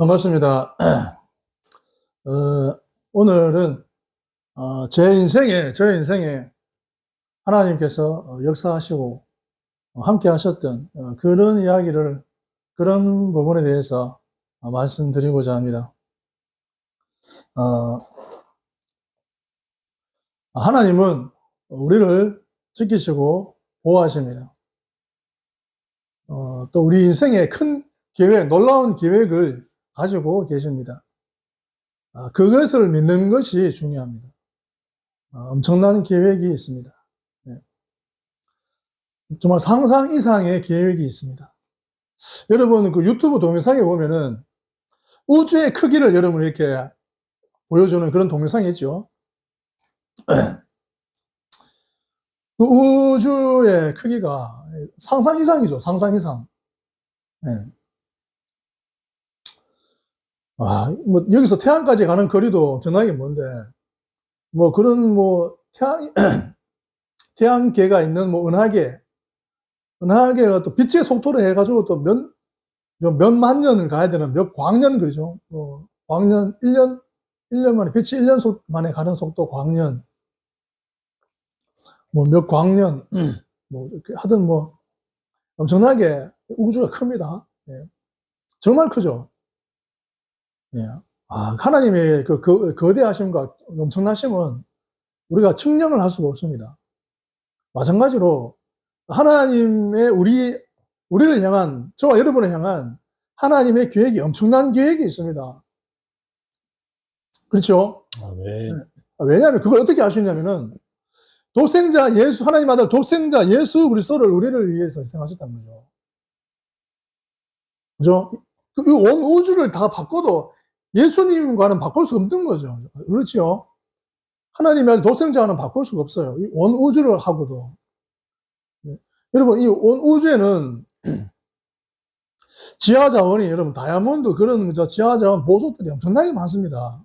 반갑습니다. 어, 오늘은 어, 제 인생에, 저 인생에 하나님께서 어, 역사하시고 어, 함께 하셨던 어, 그런 이야기를, 그런 부분에 대해서 어, 말씀드리고자 합니다. 어, 하나님은 우리를 지키시고 보호하십니다. 어, 또 우리 인생의 큰 계획, 놀라운 계획을 가지고 계십니다. 아, 그것을 믿는 것이 중요합니다. 아, 엄청난 계획이 있습니다. 네. 정말 상상 이상의 계획이 있습니다. 여러분 그 유튜브 동영상에 보면은 우주의 크기를 여러분 이렇게 보여주는 그런 동영상이 있죠. 그 우주의 크기가 상상 이상이죠. 상상 이상. 네. 아, 뭐, 여기서 태양까지 가는 거리도 엄청나게 먼데, 뭐, 그런, 뭐, 태양, 태양계가 있는, 뭐, 은하계, 은하계가 또 빛의 속도로 해가지고 또 몇, 몇만 년을 가야 되는, 몇 광년, 그러죠. 뭐, 광년, 1년, 1년 만에, 빛이 1년 속 만에 가는 속도 광년, 뭐, 몇 광년, 뭐, 이렇게 하든 뭐, 엄청나게 우주가 큽니다. 예. 정말 크죠. 예. 아, 하나님의 그, 그 거대하심과 엄청나심은 우리가 측량을 할 수가 없습니다. 마찬가지로 하나님의 우리 우리를 향한 저와 여러분을 향한 하나님의 계획이 엄청난 계획이 있습니다. 그렇죠? 아멘. 왜냐하면 그걸 어떻게 아시냐면은 독생자 예수 하나님 아들 독생자 예수 그리스도를 우리를 위해서 희생하셨다는 거죠. 그죠? 그 온 우주를 다 바꿔도 예수님과는 바꿀 수 없는 거죠. 그렇죠? 하나님의 독생자와는 바꿀 수가 없어요. 이온 우주를 하고도. 네. 여러분, 이 온 우주에는 지하 자원이 여러분 다이아몬드 그런 저 지하 자원 보석들이 엄청나게 많습니다.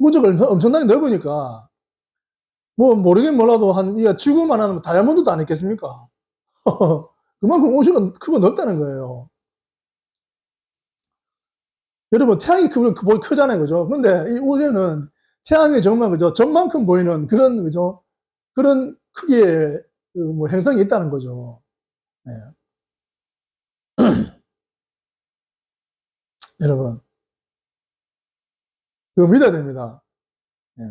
우주가 엄청나게 넓으니까 뭐 모르긴 몰라도 한 이가 지구만 하면 다이아몬드도 안 있겠습니까? 그만큼 우주가 크고 넓다는 거예요. 여러분 태양이 크, 크, 크잖아요, 그죠? 근데 이 우주에는 태양이 정말 그죠? 전만큼 보이는 그런 그죠? 그런 크기의 그뭐 행성이 있다는 거죠. 네. 여러분, 그거 믿어야 됩니다. 네.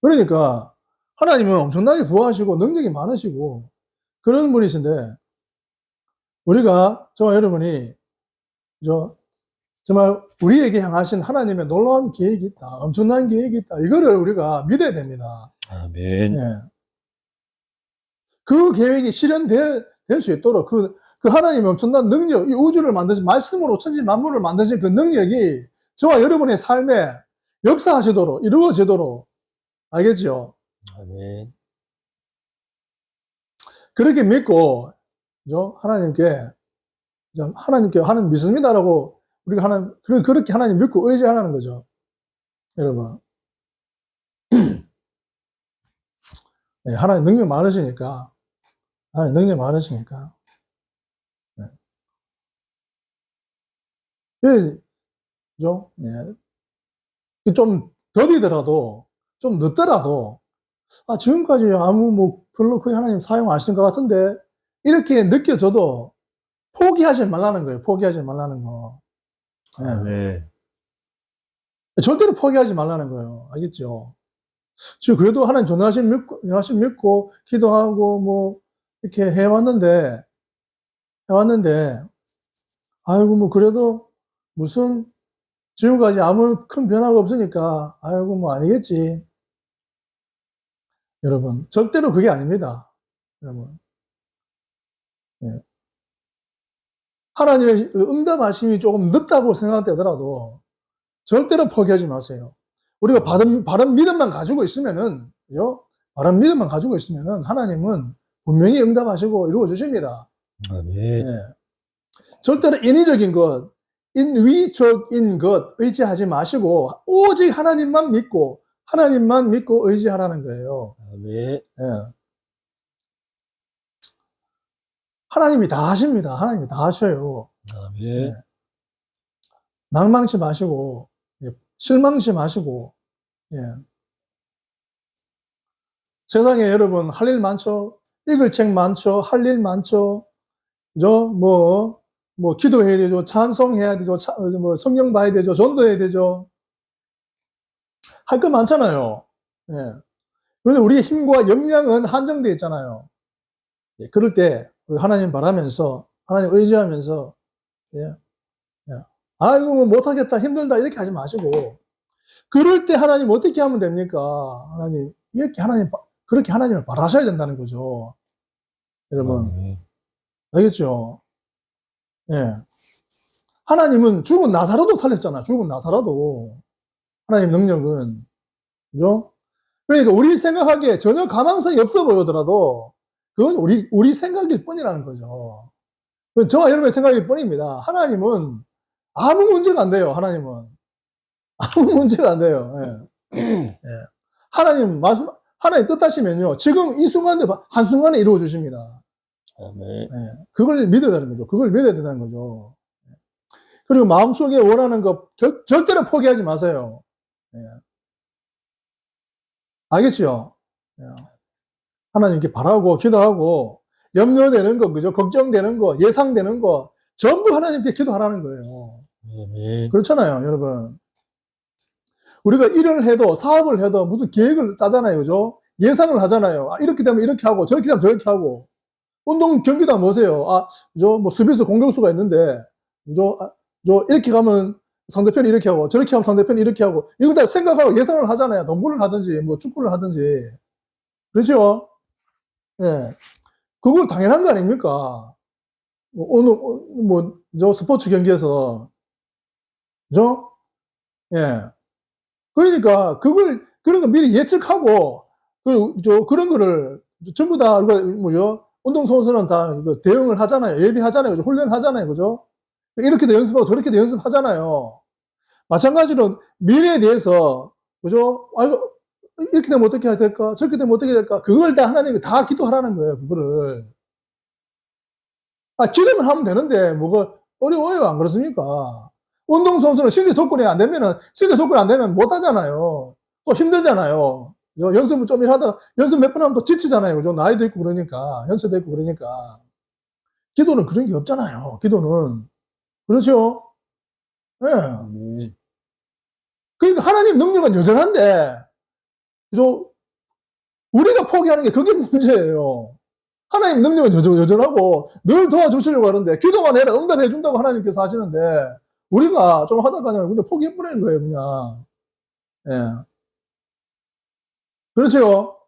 그러니까 하나님은 엄청나게 부하시고 능력이 많으시고 그런 분이신데 우리가 저와 여러분이 그죠? 정말 우리에게 향하신 하나님의 놀라운 계획이 있다. 엄청난 계획이 있다. 이거를 우리가 믿어야 됩니다. 아멘. 예. 그 계획이 실현될 수 있도록 그, 그 하나님의 엄청난 능력, 이 우주를 만드신, 말씀으로 천지 만물을 만드신 그 능력이 저와 여러분의 삶에 역사하시도록, 이루어지도록, 알겠죠? 아멘. 그렇게 믿고, 그죠? 하나님께, 좀 하나님께 하나님 믿습니다라고 우리가 하나님, 그- 그렇게 하나님 믿고 의지하라는 거죠. 여러분. 네, 하나님 능력 많으시니까. 하나님 능력 많으시니까. 네. 예, 그죠? 예. 좀 더디더라도, 좀 늦더라도, 아, 지금까지 아무 뭐 별로 크게 하나님 사용 안 하시는 것 같은데, 이렇게 느껴져도 포기하지 말라는 거예요. 포기하지 말라는 거. 예. 아멘. 절대로 포기하지 말라는 거예요. 알겠죠? 지금 그래도 하나님 전하신 믿고, 믿고, 기도하고, 뭐, 이렇게 해왔는데, 해왔는데, 아이고, 뭐, 그래도 무슨, 지금까지 아무 큰 변화가 없으니까, 아이고, 뭐, 아니겠지. 여러분, 절대로 그게 아닙니다. 여러분. 예. 하나님의 응답하심이 조금 늦다고 생각되더라도, 절대로 포기하지 마세요. 우리가 바른, 바른 믿음만 가지고 있으면은, 그죠? 바른 믿음만 가지고 있으면은 하나님은 분명히 응답하시고 이루어 주십니다. 아멘. 예. 절대로 인위적인 것, 인위적인 것 의지하지 마시고 오직 하나님만 믿고 하나님만 믿고 의지하라는 거예요. 아멘. 예. 하나님이 다 하십니다. 하나님이 다 하셔요. 아멘. 낭망치 마시고, 예, 실망치 마시고, 예. 세상에 여러분 할 일 많죠? 읽을 책 많죠? 할 일 많죠? 그죠? 뭐, 뭐, 기도해야 되죠? 찬송해야 되죠? 차- 뭐, 성경 봐야 되죠? 전도해야 되죠? 할 거 많잖아요. 예. 그런데 우리의 힘과 역량은 한정되어 있잖아요. 예, 그럴 때, 하나님 바라면서, 하나님 의지하면서, 예. 예. 아이고, 뭐 못하겠다, 힘들다, 이렇게 하지 마시고, 그럴 때 하나님 어떻게 하면 됩니까? 하나님, 이렇게 하나님, 바- 그렇게 하나님을 바라셔야 된다는 거죠. 여러분, 아멘. 알겠죠? 예. 하나님은 죽은 나사로도 살렸잖아. 죽은 나사로도. 하나님 능력은. 그죠? 그러니까 우리 생각하기에 전혀 가망성이 없어 보이더라도 그건 우리, 우리 생각일 뿐이라는 거죠. 그건 저와 여러분의 생각일 뿐입니다. 하나님은 아무 문제가 안 돼요. 하나님은. 아무 문제가 안 돼요. 예. 예. 하나님 말씀, 하나님 뜻하시면요. 지금 이 순간에, 한순간에 이루어 주십니다. 아멘. 예, 그걸 믿어야 되는 거죠. 그걸 믿어야 된다는 거죠. 그리고 마음속에 원하는 거 결, 절대로 포기하지 마세요. 예. 알겠죠? 예. 하나님께 바라고 기도하고 염려되는 거, 그죠? 걱정되는 거, 예상되는 거 전부 하나님께 기도하라는 거예요. 그렇잖아요, 여러분. 우리가 일을 해도 사업을 해도 무슨 계획을 짜잖아요, 그죠? 예상을 하잖아요. 아, 이렇게 되면 이렇게 하고 저렇게 되면 저렇게 하고 운동 경기도 한번 보세요. 아, 저뭐 수비수 공격수가 있는데, 저, 아, 저 이렇게 가면 상대편이 이렇게 하고 저렇게 하면 상대편이 이렇게 하고 이걸 다 생각하고 예상을 하잖아요. 농구를 하든지 뭐 축구를 하든지 그렇죠? 예, 그걸 당연한 거 아닙니까? 뭐 오늘 뭐저 스포츠 경기에서 그죠? 예, 그러니까 그걸 그런 거 미리 예측하고 그 저 그런 거를 전부 다 뭐죠? 운동선수는 다 대응을 하잖아요. 예비하잖아요. 훈련하잖아요. 그죠? 이렇게도 연습하고 저렇게도 연습하잖아요. 마찬가지로 미래에 대해서, 그죠? 아이고, 이렇게 되면 어떻게 해야 될까? 저렇게 되면 어떻게 될까? 그걸 다 하나님이 다 기도하라는 거예요. 그거를. 아, 기도만 하면 되는데, 뭐가 어려워요. 안 그렇습니까? 운동선수는 실제 조건이 안 되면은, 실제 조건이 안 되면 못 하잖아요. 또 힘들잖아요. 연습을 좀 하다가 연습 몇 번 하면 또 지치잖아요. 그죠? 나이도 있고 그러니까, 연세도 있고 그러니까. 기도는 그런 게 없잖아요. 기도는. 그렇죠? 예. 아멘. 그러니까 하나님 능력은 여전한데, 그죠? 우리가 포기하는 게 그게 문제예요. 하나님 능력은 여전, 여전 하고 늘 도와주시려고 하는데, 기도만 해라 응답해 준다고 하나님께서 하시는데, 우리가 좀 하다가 그냥 그냥 포기해 버리는 거예요, 그냥. 예. 그렇죠?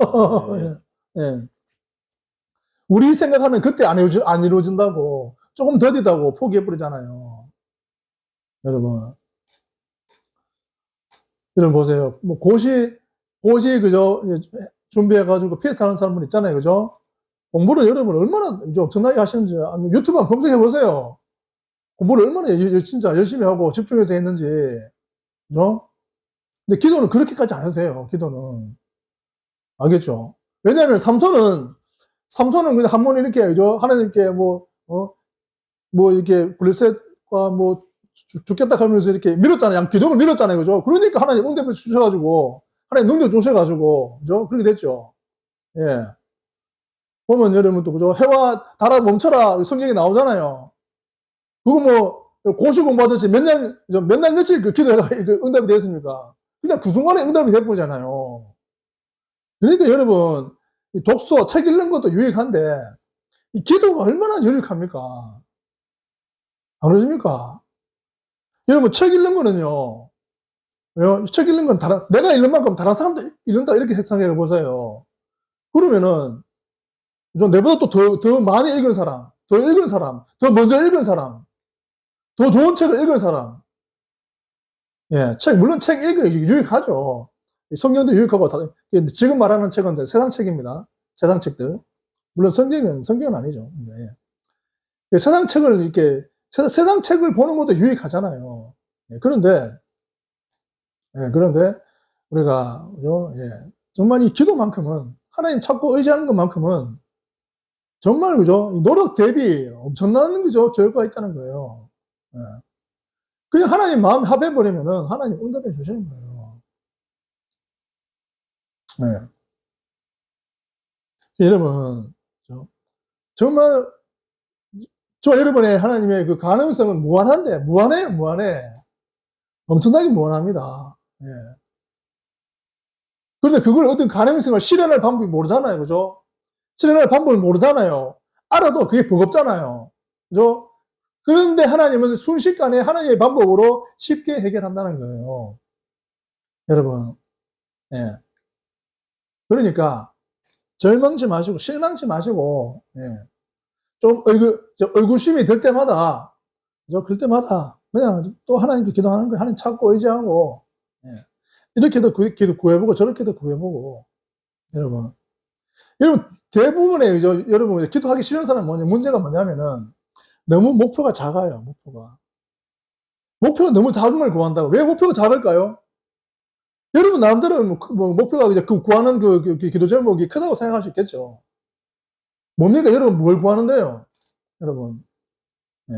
예. 예. 우리 생각하는 그때 안, 이루어지, 안 이루어진다고, 조금 더디다고 포기해 버리잖아요. 여러분. 여러분 보세요. 뭐 고시, 고시 그저 준비해가지고 PS하는 사람분 있잖아요. 그죠? 공부를 여러분 얼마나 이제 엄청나게 하시는지 유튜브 한번 검색해 보세요. 공부를 얼마나 진짜 열심히 하고 집중해서 했는지. 그죠? 근데 기도는 그렇게까지 안 해도 돼요. 기도는. 알겠죠? 왜냐하면 삼손은, 삼손은 그냥 한 번 이렇게, 그죠? 하나님께 뭐, 어, 뭐 이렇게 블레셋과 뭐 죽- 죽겠다 하면서 이렇게 밀었잖아요. 양 기둥을 밀었잖아요. 그죠? 그러니까 하나님 응답해 주셔가지고, 하나님 능력 주셔가지고, 그죠? 그렇게 됐죠. 예. 보면 여러분 또, 그죠? 해와 달아 멈춰라. 성경에 나오잖아요. 그거 뭐, 고시 공부하듯이 몇 년, 몇날 며칠 그 기도가 그 응답이 됐습니까? 그냥 그 순간에 응답이 돼버리잖아요. 그러니까 여러분, 이 독서, 책 읽는 것도 유익한데, 이 기도가 얼마나 유익합니까? 안 그러십니까? 여러분, 책 읽는 거는요, 어, 책 읽는 건 다른, 내가 읽는 만큼 다른 사람도 읽는다, 이렇게 생각해 보세요. 그러면은, 좀 내보다 또 더, 더 많이 읽은 사람, 더 읽은 사람, 더 먼저 읽은 사람, 더 좋은 책을 읽은 사람, 예, 책, 물론 책 읽어 유익하죠. 이 성경도 유익하고, 다, 지금 말하는 책은 세상 책입니다. 세상 책들. 물론 성경은, 성경은 아니죠. 예. 세상 책을 이렇게 세- 세상 책을 보는 것도 유익하잖아요. 예, 그런데, 예, 그런데 우리가? 예, 정말 이 기도만큼은, 하나님 찾고 의지하는 것만큼은, 정말, 그죠? 이 노력 대비 엄청난, 그죠? 결과가 있다는 거예요. 예. 그냥 하나님 마음 합해버리면은 하나님 응답해 주시는 거예요. 네. 여러분, 저- 정말, 저 여러분의 하나님의 그 가능성은 무한한데, 무한해요, 무한해. 엄청나게 무한합니다. 예. 그런데 그걸 어떤 가능성을 실현할 방법이 모르잖아요. 그죠? 실현할 방법을 모르잖아요. 알아도 그게 버겁잖아요. 그죠? 그런데 하나님은 순식간에 하나님의 방법으로 쉽게 해결한다는 거예요. 여러분. 예. 그러니까, 절망치 마시고, 실망치 마시고, 예. 좀 얼굴, 저 얼굴심이 들 때마다, 저, 그럴 때마다, 그냥 또 하나님께 기도하는 거예요. 하나님 찾고 의지하고, 예. 이렇게도 구, 기도 구해보고, 저렇게도 구해보고, 여러분. 여러분, 대부분의, 저, 여러분, 기도하기 싫은 사람 뭐냐, 문제가 뭐냐면은, 너무 목표가 작아요, 목표가. 목표가 너무 작은 걸 구한다고. 왜 목표가 작을까요? 여러분, 나름대로 뭐, 그- 뭐 목표가 이제 그 구하는 그, 그 기도 제목이 크다고 생각할 수 있겠죠. 뭡니까? 여러분, 뭘 구하는데요? 여러분. 예.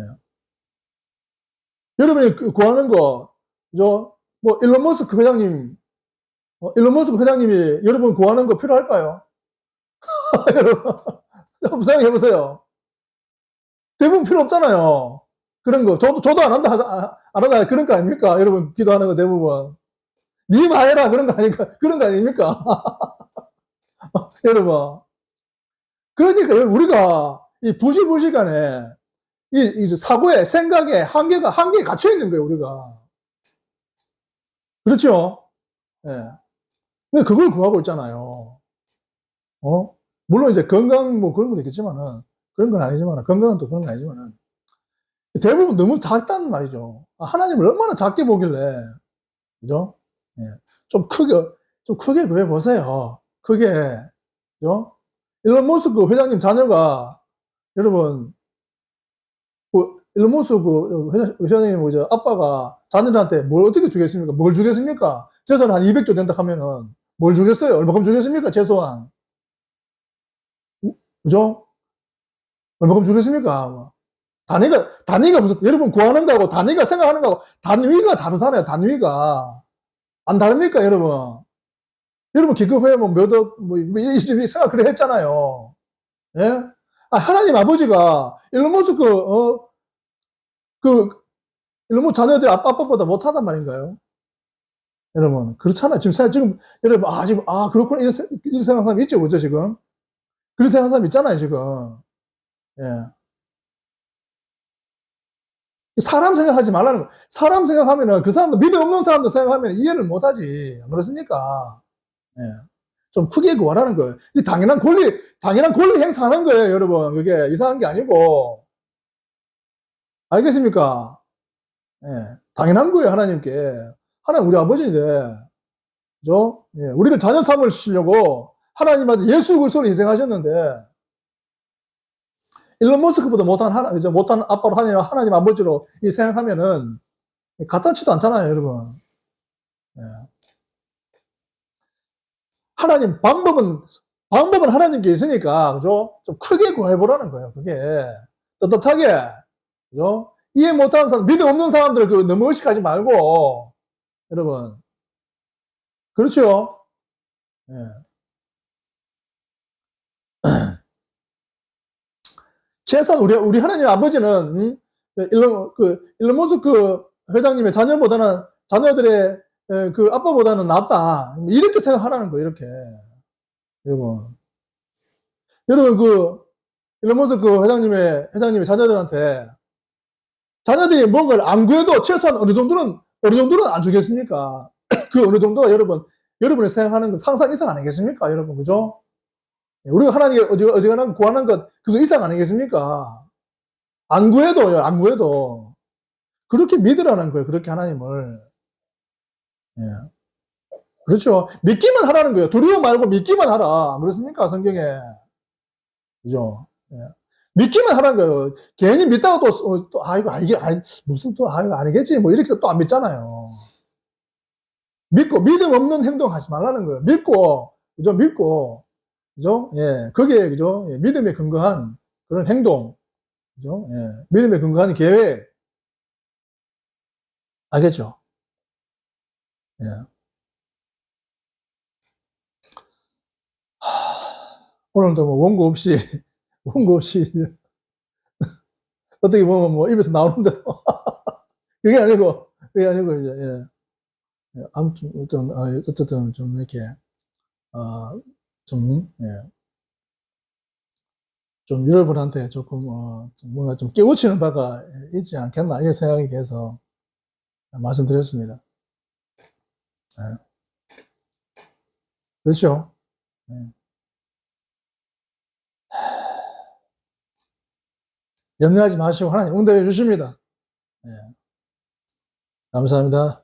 여러분이 그 구하는 거, 저, 뭐, 일론 머스크 회장님, 어, 일론 머스크 회장님이 여러분 구하는 거 필요할까요? 여러분, 한번 생각해 보세요. 대부분 필요 없잖아요. 그런 거. 저도, 저도 안 한다, 안 한다, 그런 거 아닙니까? 여러분, 기도하는 거 대부분. 니 마 해라, 그런 거 아니까, 그런 거 아닙니까? 여러분. 그러니까, 우리가 이 부시부시간에 이, 이 사고에, 생각에 한계가, 한계에 갇혀 있는 거예요, 우리가. 그렇죠? 예. 근데 그걸 구하고 있잖아요. 어? 물론 이제 건강 뭐 그런 것도 있겠지만은, 그런 건 아니지만, 건강은 또 그런 건 아니지만은, 대부분 너무 작다는 말이죠. 아, 하나님을 얼마나 작게 보길래, 그죠? 예. 좀 크게, 좀 크게 구해보세요. 크게, 그죠? 일론 머스크 회장님 자녀가, 여러분, 그, 일론 머스크 회장- 회장님, 뭐 아빠가 자녀들한테 뭘 어떻게 주겠습니까? 뭘 주겠습니까? 재산 한 200조 된다 하면은, 뭘 주겠어요? 얼마큼 주겠습니까? 최소한. 그죠? 얼마큼 주겠습니까? 뭐. 단위가, 단위가 무슨, 여러분 구하는 거하고 단위가 생각하는 거하고 단위가 다르잖아요, 단위가. 안 다릅니까, 여러분? 여러분 기급회 뭐몇 억, 뭐, 이 집이 생각 그래 했잖아요. 예? 아, 하나님 아버지가 일론 머스크, 어, 그, 일론 머스크 자녀들이 아빠, 아빠보다 못하단 말인가요? 여러분, 그렇잖아요. 지금, 생- 지금, 여러분, 아, 지금, 아, 그렇구나. 이런, 생- 이런 생각하는 사람 있죠, 그죠, 지금? 그런 생각하는 사람 있잖아요, 지금. 예. 사람 생각하지 말라는 거. 사람 생각하면은 그 사람도 믿음 없는 사람도 생각하면 이해를 못 하지. 안 그렇습니까? 예. 좀 크게 구하라는 거예요. 이 당연한 권리, 당연한 권리 행사하는 거예요, 여러분. 그게 이상한 게 아니고. 알겠습니까? 예. 당연한 거예요, 하나님께. 하나님 우리 아버지인데. 그죠? 예. 우리를 자녀 삼으시려고 하나님한테 예수 그리스도를 희생하셨는데 일론 머스크보다 못한 하나, 이제 못한 아빠로 하나님, 하나님 아버지로 이 생각하면은 가짜치도 않잖아요, 여러분. 예. 하나님 방법은 방법은 하나님께 있으니까 그죠? 좀 크게 구해보라는 거예요. 그게 떳떳하게 그죠? 이해 못하는 사람, 믿음 없는 사람들 그 너무 의식하지 말고 여러분 그렇죠? 예. 최소한 우리 우리 하나님 아버지는 음? 일론 그 일론 머스크 회장님의 자녀보다는 자녀들의 에, 그 아빠보다는 낫다 이렇게 생각하라는 거예요. 이렇게 여러분 여러분 그 일론 머스크 회장님의 회장님의 자녀들한테 자녀들이 뭔가를 안 구해도 최소한 어느 정도는 어느 정도는 안 주겠습니까? 그 어느 정도가 여러분 여러분이 생각하는 그 상상 이상 아니겠습니까? 여러분 그죠? 예, 우리가 하나님께 어지, 어지간하면 구하는 것, 그거 이상 아니겠습니까? 안 구해도요, 안 구해도. 그렇게 믿으라는 거예요, 그렇게 하나님을. 예. 그렇죠. 믿기만 하라는 거예요. 두려워 말고 믿기만 하라. 안 그렇습니까, 성경에. 그죠? 예. 믿기만 하라는 거예요. 괜히 믿다가 또, 어, 또, 아, 이거, 아, 이게, 아, 무슨 또, 아, 이거 아니겠지. 뭐, 이렇게 또 안 믿잖아요. 믿고, 믿음 없는 행동 하지 말라는 거예요. 믿고, 그죠? 믿고, 그죠? 예, 거기에, 그죠? 예, 믿음에 근거한 그런 행동, 그죠? 예, 믿음에 근거한 계획, 알겠죠? 예. 하, 오늘도 뭐 원고 없이, 원고 없이, 어떻게 보면 뭐 입에서 나오는 대로. 그게 아니고, 그게 아니고, 이제, 예. 예, 아무튼, 어떤, 어, 어쨌든 좀 이렇게, 어, 좀, 예. 좀 여러분한테 조금, 어, 좀 뭔가 좀 깨우치는 바가 있지 않겠나, 이런 생각이 돼서 말씀드렸습니다. 예. 그렇죠? 예. 염려하지 마시고 하나님 응답해 주십니다. 예. 감사합니다.